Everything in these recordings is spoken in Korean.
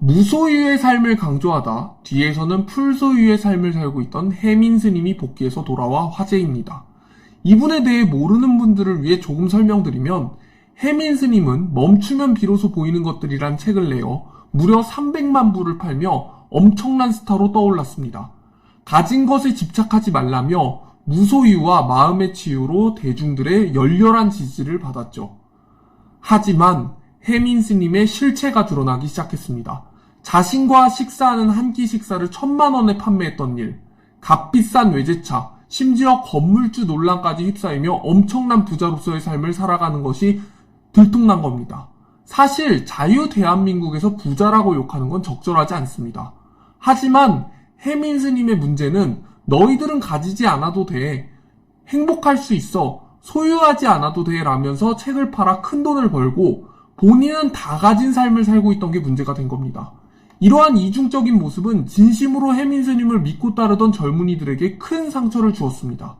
무소유의 삶을 강조하다 뒤에서는 풀소유의 삶을 살고 있던 해민 스님이 복귀해서 돌아와 화제입니다. 이분에 대해 모르는 분들을 위해 조금 설명드리면 해민 스님은 멈추면 비로소 보이는 것들이란 책을 내어 무려 300만 부를 팔며 엄청난 스타로 떠올랐습니다. 가진 것에 집착하지 말라며 무소유와 마음의 치유로 대중들의 열렬한 지지를 받았죠. 하지만 해민 스님의 실체가 드러나기 시작했습니다. 자신과 식사하는 한 끼 식사를 천만 원에 판매했던 일, 값비싼 외제차, 심지어 건물주 논란까지 휩싸이며 엄청난 부자로서의 삶을 살아가는 것이 들통난 겁니다. 사실 자유 대한민국에서 부자라고 욕하는 건 적절하지 않습니다. 하지만 해민 스님의 문제는 너희들은 가지지 않아도 돼. 행복할 수 있어. 소유하지 않아도 돼. 라면서 책을 팔아 큰 돈을 벌고 본인은 다 가진 삶을 살고 있던 게 문제가 된 겁니다. 이러한 이중적인 모습은 진심으로 해민 스님을 믿고 따르던 젊은이들에게 큰 상처를 주었습니다.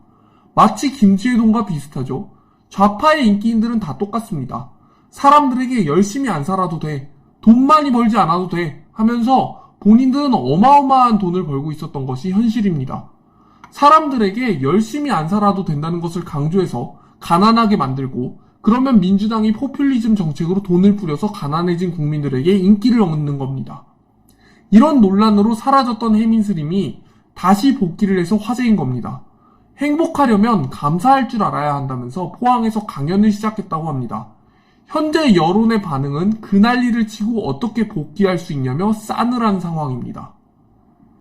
마치 김치회동과 비슷하죠. 좌파의 인기인들은 다 똑같습니다. 사람들에게 열심히 안 살아도 돼. 돈 많이 벌지 않아도 돼. 하면서 본인들은 어마어마한 돈을 벌고 있었던 것이 현실입니다. 사람들에게 열심히 안 살아도 된다는 것을 강조해서 가난하게 만들고 그러면 민주당이 포퓰리즘 정책으로 돈을 뿌려서 가난해진 국민들에게 인기를 얻는 겁니다. 이런 논란으로 사라졌던 해민스님이 다시 복귀를 해서 화제인 겁니다. 행복하려면 감사할 줄 알아야 한다면서 포항에서 강연을 시작했다고 합니다. 현재 여론의 반응은 그 난리를 치고 어떻게 복귀할 수 있냐며 싸늘한 상황입니다.